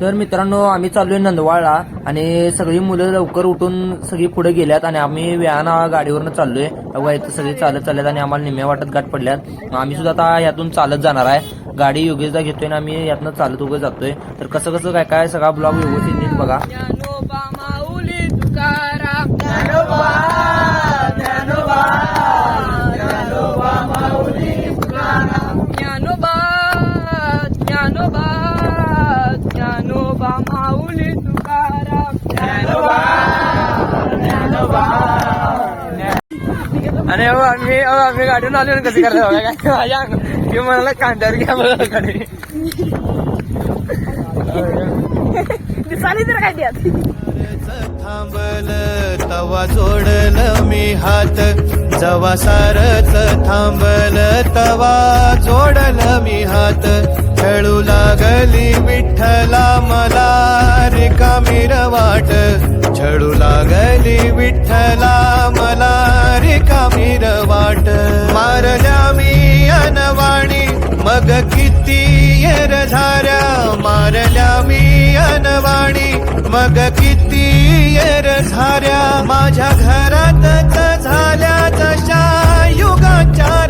तर मित्रांनो आम्ही चाललोय नंदवाळला आणि सगळी मुलं लवकर उठून सगळी पुढे गेल्यात आणि आम्ही व्यायानं गाडीवरनं चाललोय. बघा इथं सगळी चालत चालल्यात आणि आम्हाला निम्या वाटत गाठ पडल्यात. आम्ही सुद्धा आता यातून चालत जाणार आहे. गाडी योग्यता घेतोय आणि आम्ही यातनं चालत उभं जातोय. तर कसं कसं काय काय सगळा ब्लॉग व्यवस्थित नीट बघा. ज्ञानोबा माऊली तुकाराम. ज्ञानोबा. आणि अहो, आम्ही अहो, आम्ही गाडीवर आलो ना कसं करतो बघा काय माझ्या की मला कांद्यावर घ्या बघा गाडी. दिसाली तर काय द्यात थांबल तवा जोडल मी हात. जवा सारच थांबल तवा जोडल मी हात. खेळू लागली विठ्ठला मला रिकामी वाट छळू लागली विठ्ठला मला रिकामी वाट मारल्या मी अनवाणी मग किती येर झाऱ्या. मारल्या मी अनवाणी मग किती येर झाऱ्या. माझ्या घरातच झाल्या तशा युगाचार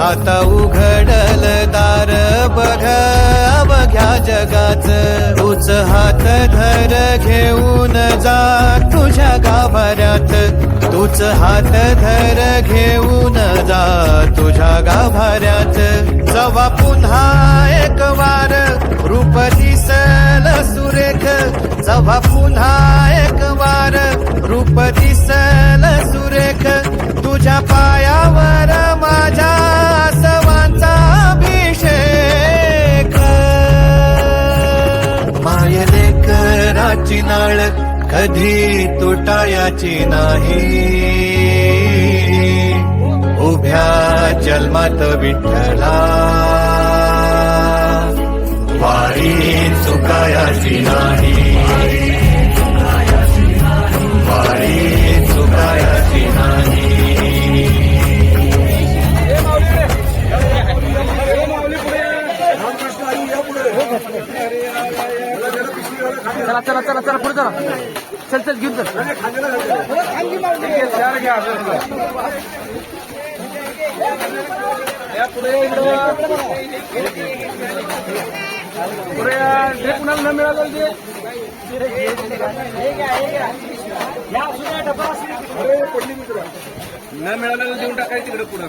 आता उघडल दार बघ अवघ्या जगाच. उच हात धर घेऊन जा तुझ्या गाभाऱ्यात. तूच हात धर घेऊन जा तुझ्या गाभाऱ्यात. जवा पुन्हा एक वार रूप दिसल सुरेख. जवा पुन्हा एक वार रूप दिसल सुरेख. तुझ्या पायावर कधी तुटायाची नाही. उभ्या जन्मात विठ्ठला. चला चला चला चला पुढे चला. चल चल घेऊन चल. न मिळालेलं देऊन टाकायचं तिकडे पुढं.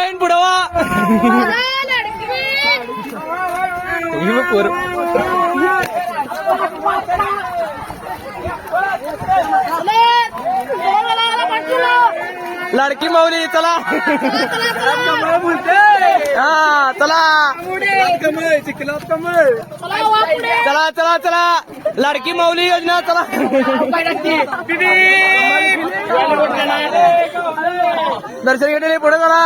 चला लाडकी बहीण बुडवा लाडकी माऊली चला. हा चला. चला चला चला. लाडकी माऊली योजना चला. दर्शन घेतले पुढे चला.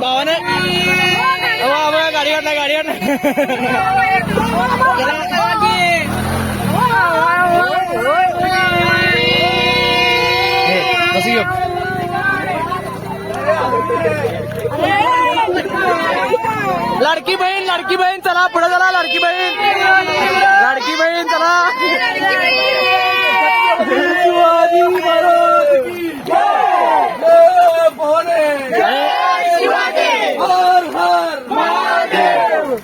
भावाने गाडी घातला गाडी घातला बस घेऊ लाडकी बहीण लाडकी बहीण चला पुढे चला लाडकी बहीण लाडकी बहीण चला शिवाजी महाराज की जय. जय भवानी. हर हर महादेव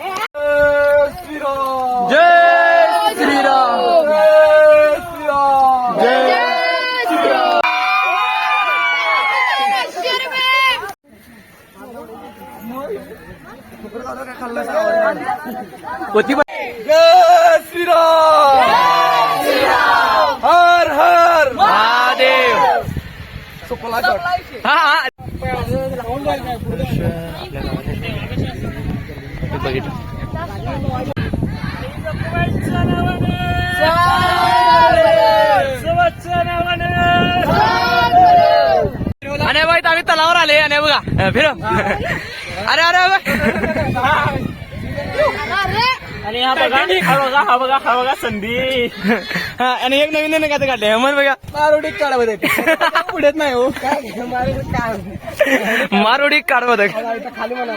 जय श्रीराम जय श्रीराम जय श्रीराम जय होती जय श्रीराम हर हर महादेव हा हा बघितलं आणि आम्ही तलावर आले आणि बघा. फिर अरे अरे बघ. आणि हा बघा हा बघा हा बघा हा बघा संधी. हा आणि एक नवीन नवीन काय काढले मन बघा. मारोडी काढवत पुढेच नाही हो. मारोडी काढवत खाली मला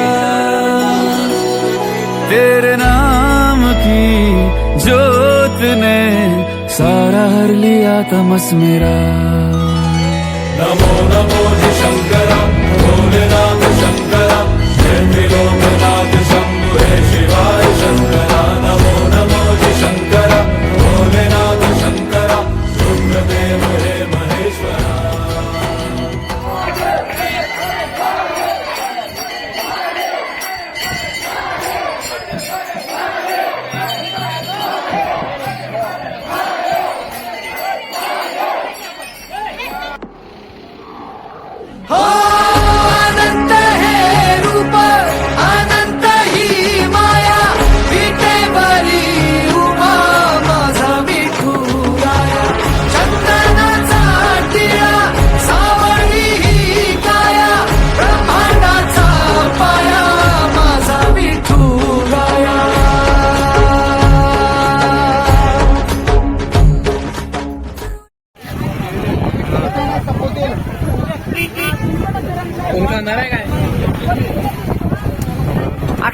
तेरे नाम की जोत ने सारा हर लिया तमस मेरा नमो नमो शंकरा भोलेनाथ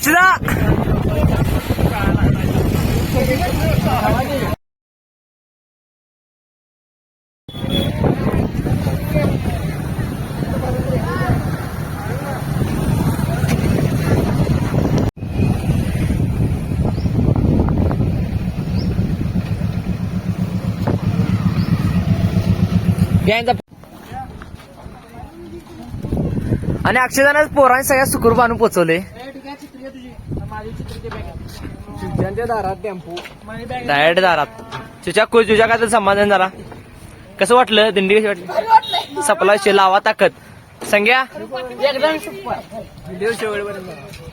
ちだ आणि अक्षदानच पोरांनी सगळ्या सुखरूप आणून पोचवले. दारात टेम्पो. डायरेक्ट दारात. तुझ्या खुश तुझ्या काय तर समाधान जरा कसं वाटलं? दिंडी कशी वाटली? सपला लावा ताकद. संग्या? व्हिडिओ शेवटपर्यंत